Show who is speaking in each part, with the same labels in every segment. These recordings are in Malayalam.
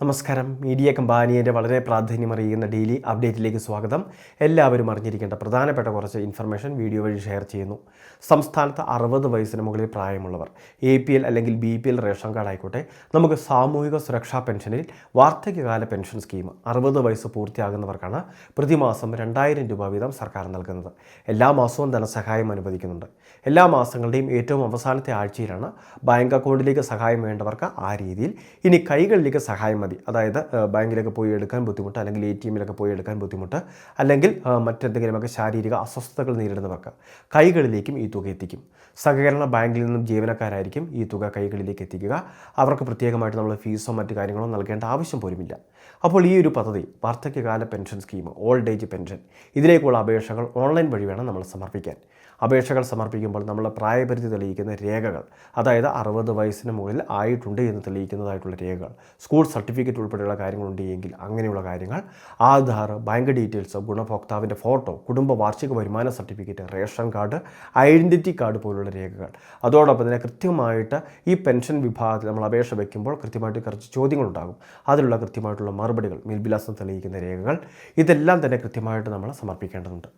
Speaker 1: നമസ്കാരം. മീഡിയ കമ്പാനിയുടെ വളരെ പ്രാധാന്യമറിയുന്ന ഡെയിലി അപ്ഡേറ്റിലേക്ക് സ്വാഗതം. എല്ലാവരും അറിഞ്ഞിരിക്കേണ്ട പ്രധാനപ്പെട്ട കുറച്ച് ഇൻഫർമേഷൻ വീഡിയോ വഴി ഷെയർ ചെയ്യുന്നു. സംസ്ഥാനത്ത് അറുപത് വയസ്സിന് മുകളിൽ പ്രായമുള്ളവർ എ പി എൽ അല്ലെങ്കിൽ B P L ration card ആയിക്കോട്ടെ നമുക്ക് സാമൂഹിക സുരക്ഷാ പെൻഷനിൽ വാർദ്ധക്യകാല പെൻഷൻ സ്കീം അറുപത് വയസ്സ് പൂർത്തിയാകുന്നവർക്കാണ് പ്രതിമാസം രണ്ടായിരം രൂപ വീതം സർക്കാർ നൽകുന്നത്. എല്ലാ മാസവും ധനസഹായം അനുവദിക്കുന്നുണ്ട്. എല്ലാ മാസങ്ങളുടെയും ഏറ്റവും അവസാനത്തെ ആഴ്ചയിലാണ് ബാങ്ക് അക്കൗണ്ടിലേക്ക് സഹായം വേണ്ടവർക്ക് ആ രീതിയിൽ ഇനി കൈകളിലേക്ക് സഹായം മതി. അതായത് ബാങ്കിലൊക്കെ പോയി എടുക്കാൻ ബുദ്ധിമുട്ട് അല്ലെങ്കിൽ എ ടി എമ്മിലൊക്കെ പോയി എടുക്കാൻ ബുദ്ധിമുട്ട് അല്ലെങ്കിൽ മറ്റെന്തെങ്കിലുമൊക്കെ ശാരീരിക അസ്വസ്ഥതകൾ നേരിടുന്നവർക്ക് കൈകളിലേക്കും ഈ തുക എത്തിക്കും. സഹകരണ ബാങ്കിൽ നിന്നും ജീവനക്കാരായിരിക്കും ഈ തുക കൈകളിലേക്ക് എത്തിക്കുക. അവർക്ക് പ്രത്യേകമായിട്ട് നമ്മൾ ഫീസോ മറ്റു കാര്യങ്ങളോ നൽകേണ്ട ആവശ്യം പോലുമില്ല. അപ്പോൾ ഈ ഒരു പദ്ധതി വാർദ്ധക്യകാല pension scheme old age pension ഇതിലേക്കുള്ള അപേക്ഷകൾ ഓൺലൈൻ വഴി വേണം നമ്മൾ സമർപ്പിക്കാൻ. അപേക്ഷകൾ സമർപ്പിക്കുമ്പോൾ നമ്മൾ പ്രായപരിധി തെളിയിക്കുന്ന രേഖകൾ അതായത് അറുപത് വയസ്സിന് മുകളിൽ ആയിട്ടുണ്ട് എന്ന് തെളിയിക്കുന്നതായിട്ടുള്ള രേഖകൾ സ്കൂൾ സർട്ടിഫിക്കറ്റ് ഉൾപ്പെടെയുള്ള കാര്യങ്ങളുണ്ട് എങ്കിൽ അങ്ങനെയുള്ള കാര്യങ്ങൾ ആധാർ ബാങ്ക് ഡീറ്റെയിൽസ് ഗുണഭോക്താവിന്റെ ഫോട്ടോ കുടുംബ വാർഷിക വരുമാന certificate ration card identity card പോലുള്ള രേഖകൾ. അതോടൊപ്പം തന്നെ കൃത്യമായിട്ട് ഈ പെൻഷൻ വിഭാഗത്തിൽ നമ്മൾ അപേക്ഷ വയ്ക്കുമ്പോൾ കൃത്യമായിട്ട് കുറച്ച് ചോദ്യങ്ങളുണ്ടാകും. അതിലുള്ള കൃത്യമായിട്ടുള്ള മറുപടികൾ മേൽവിലാസം തെളിയിക്കുന്ന രേഖകൾ ഇതെല്ലാം തന്നെ കൃത്യമായിട്ട് നമ്മൾ സമർപ്പിക്കേണ്ടതുണ്ട്.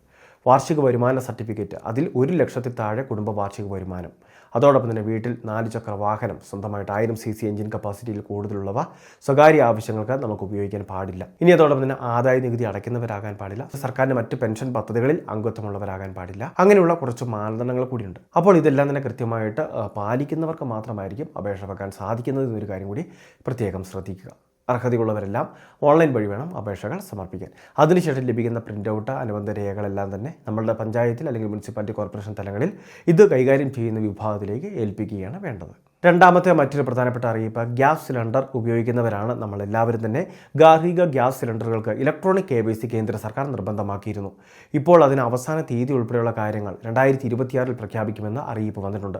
Speaker 1: വാർഷിക വരുമാന സർട്ടിഫിക്കറ്റ്. അതിൽ ഒരു ലക്ഷത്തിൽ താഴെ കുടുംബ വാർഷിക വരുമാനം. അതോടൊപ്പം തന്നെ വീട്ടിൽ നാല് ചക്ര വാഹനം സ്വന്തമായിട്ട് ആയിരം സി സി എഞ്ചിൻ കപ്പാസിറ്റിയിൽ കൂടുതലുള്ളവ സ്വകാര്യ ആവശ്യങ്ങൾക്ക് നമുക്ക് ഉപയോഗിക്കാൻ പാടില്ല. ഇനി അതോടൊപ്പം തന്നെ ആദായ നികുതി അടയ്ക്കുന്നവരാകാൻ പാടില്ല. സർക്കാരിന്റെ മറ്റ് പെൻഷൻ പദ്ധതികളിൽ അംഗത്വമുള്ളവരാകാൻ പാടില്ല. അങ്ങനെയുള്ള കുറച്ച് മാനദണ്ഡങ്ങൾ കൂടിയുണ്ട്. അപ്പോൾ ഇതെല്ലാം തന്നെ കൃത്യമായിട്ട് പാലിക്കുന്നവർക്ക് മാത്രമായിരിക്കും അപേക്ഷ വെക്കാൻ സാധിക്കുന്നത് എന്നൊരു കാര്യം കൂടി പ്രത്യേകം ശ്രദ്ധിക്കുക. അർഹതയുള്ളവരെല്ലാം ഓൺലൈൻ വഴി വേണം അപേക്ഷകൾ സമർപ്പിക്കാൻ. അതിനുശേഷം ലഭിക്കുന്ന പ്രിന്റ് ഔട്ട് അനുബന്ധ രേഖകളെല്ലാം തന്നെ നമ്മളുടെ പഞ്ചായത്തിൽ അല്ലെങ്കിൽ മുനിസിപ്പാലിറ്റി കോർപ്പറേഷൻ തലങ്ങളിൽ ഇത് കൈകാര്യം ചെയ്യുന്ന വിഭാഗത്തിലേക്ക് ഏൽപ്പിക്കുകയാണ് വേണ്ടത്. രണ്ടാമത്തെ മറ്റൊരു പ്രധാനപ്പെട്ട അറിയിപ്പ് ഗ്യാസ് സിലിണ്ടർ ഉപയോഗിക്കുന്നവരാണ് നമ്മൾ എല്ലാവരും തന്നെ. ഗാർഹിക ഗ്യാസ് സിലിണ്ടറുകൾക്ക് ഇലക്ട്രോണിക് കെ വൈ സി കേന്ദ്ര സർക്കാർ നിർബന്ധമാക്കിയിരുന്നു. ഇപ്പോൾ അതിന് അവസാന തീയതി ഉൾപ്പെടെയുള്ള കാര്യങ്ങൾ രണ്ടായിരത്തി ഇരുപത്തിയാറിൽ പ്രഖ്യാപിക്കുമെന്ന് അറിയിപ്പ് വന്നിട്ടുണ്ട്.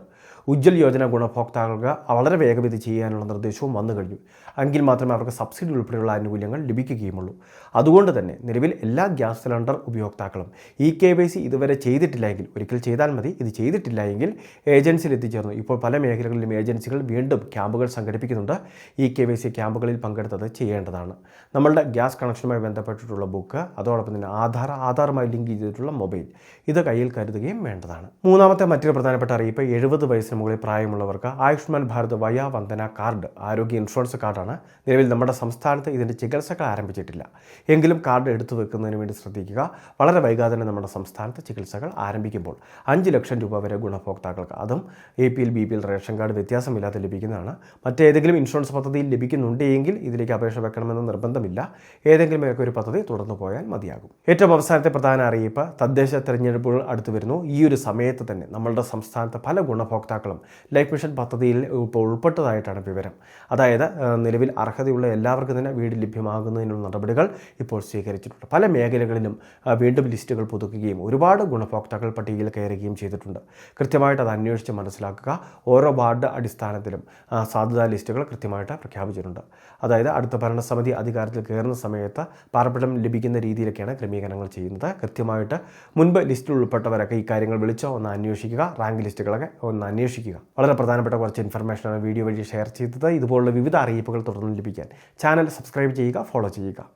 Speaker 1: ഉജ്ജൽ യോജന ഗുണഭോക്താക്കൾക്ക് വളരെ വേഗം ചെയ്യാനുള്ള നിർദ്ദേശവും വന്നു കഴിഞ്ഞു. എങ്കിൽ മാത്രമേ അവർക്ക് സബ്സിഡി ഉൾപ്പെടെയുള്ള ആനുകൂല്യങ്ങൾ ലഭിക്കുകയുമുള്ളൂ. അതുകൊണ്ട് തന്നെ നിലവിൽ എല്ലാ ഗ്യാസ് സിലിണ്ടർ ഉപയോക്താക്കളും ഈ കെ വൈ സി ഇതുവരെ ചെയ്തിട്ടില്ലെങ്കിൽ ഒരിക്കൽ ചെയ്താൽ മതി. ഇത് ചെയ്തിട്ടില്ല എങ്കിൽ ഏജൻസിയിൽ എത്തിച്ചേർന്നു. ഇപ്പോൾ പല മേഖലകളിലും ഏജൻസികൾ വീണ്ടും ക്യാമ്പുകൾ സംഘടിപ്പിക്കുന്നുണ്ട്. ഈ കെ വൈ സി ക്യാമ്പുകളിൽ പങ്കെടുത്തത് ചെയ്യേണ്ടതാണ്. നമ്മളുടെ ഗ്യാസ് കണക്ഷനുമായി ബന്ധപ്പെട്ടിട്ടുള്ള ബുക്ക് അതോടൊപ്പം തന്നെ ആധാർ ആധാറുമായി ലിങ്ക് ചെയ്തിട്ടുള്ള മൊബൈൽ ഇത് കയ്യിൽ കരുതുകയും വേണ്ടതാണ്. മൂന്നാമത്തെ മറ്റൊരു പ്രധാനപ്പെട്ട അറിയിപ്പ് എഴുപത് വയസ്സിന് മുകളിൽ പ്രായമുള്ളവർക്ക് ആയുഷ്മാൻ ഭാരത് വയാ വന്ദന കാർഡ് ആരോഗ്യ ഇൻഷുറൻസ് കാർഡാണ്. നിലവിൽ നമ്മുടെ സംസ്ഥാനത്ത് ഇതിന്റെ ചികിത്സകൾ ആരംഭിച്ചിട്ടില്ല. എങ്കിലും കാർഡ് എടുത്തു വെക്കുന്നതിന് വേണ്ടി ശ്രദ്ധിക്കുക. വളരെ വൈകാതെ തന്നെ നമ്മുടെ സംസ്ഥാനത്ത് ചികിത്സകൾ ആരംഭിക്കുമ്പോൾ അഞ്ച് ലക്ഷം രൂപ വരെ ഗുണഭോക്താക്കൾക്ക് അതും A P L B P L ration card വ്യത്യാസമില്ലാതെ ലഭിക്കുന്നതാണ്. മറ്റേതെങ്കിലും ഇൻഷുറൻസ് പദ്ധതിയിൽ ലഭിക്കുന്നുണ്ടെങ്കിൽ ഇതിലേക്ക് അപേക്ഷ വെക്കണമെന്ന് നിർബന്ധമില്ല. ഏതെങ്കിലും ഒക്കെ ഒരു പദ്ധതി തുടർന്നു പോയാൽ മതിയാകും. ഏറ്റവും അവസാനത്തെ പ്രധാന അറിയിപ്പ് തദ്ദേശ തെരഞ്ഞെടുപ്പുകൾ അടുത്തു വരുന്നു. ഈ ഒരു സമയത്ത് തന്നെ നമ്മളുടെ സംസ്ഥാനത്ത് പല ഗുണഭോക്താക്കളും ലൈഫ് മിഷൻ പദ്ധതിയിൽ ഇപ്പോൾ ഉൾപ്പെട്ടതായിട്ടാണ് വിവരം. അതായത് നിലവിൽ അർഹതയുള്ള എല്ലാവർക്കും തന്നെ വീട് ലഭ്യമാകുന്നതിനുള്ള നടപടികൾ ഇപ്പോൾ സ്വീകരിച്ചിട്ടുണ്ട്. പല മേഖലകളിലും വീണ്ടും ലിസ്റ്റുകൾ പുതുക്കുകയും ഒരുപാട് ഗുണഭോക്താക്കൾ പട്ടികയിൽ കയറുകയും ചെയ്തിട്ടുണ്ട്. കൃത്യമായിട്ട് അത് അന്വേഷിച്ച് മനസ്സിലാക്കുക. ഓരോ വാർഡ് അടിസ്ഥാനത്തിലും സാധ്യതാ ലിസ്റ്റുകൾ കൃത്യമായിട്ട് പ്രഖ്യാപിച്ചിട്ടുണ്ട്. അതായത് അടുത്ത ഭരണസമിതി അധികാരത്തിൽ കയറുന്ന സമയത്ത് പാർപ്പിടം ലഭിക്കുന്ന രീതിയിലൊക്കെയാണ് ക്രമീകരണങ്ങൾ ചെയ്യുന്നത്. കൃത്യമായിട്ട് മുൻപ് ലിസ്റ്റിൽ ഉൾപ്പെട്ടവരൊക്കെ ഈ കാര്യങ്ങൾ വിളിച്ചോ ഒന്ന് അന്വേഷിക്കുക റാങ്ക് ലിസ്റ്റുകളൊക്കെ ഒന്ന് അന്വേഷിക്കുക. വളരെ പ്രധാനപ്പെട്ട കുറച്ച് ഇൻഫർമേഷനാണ് വീഡിയോ വഴി ഷെയർ ചെയ്തത്. ഇതുപോലുള്ള വിവിധ അറിയിപ്പുകൾ തുടർന്ന് ലഭിക്കാൻ ചാനൽ സബ്സ്ക്രൈബ് ചെയ്യുക ഫോളോ ചെയ്യുക.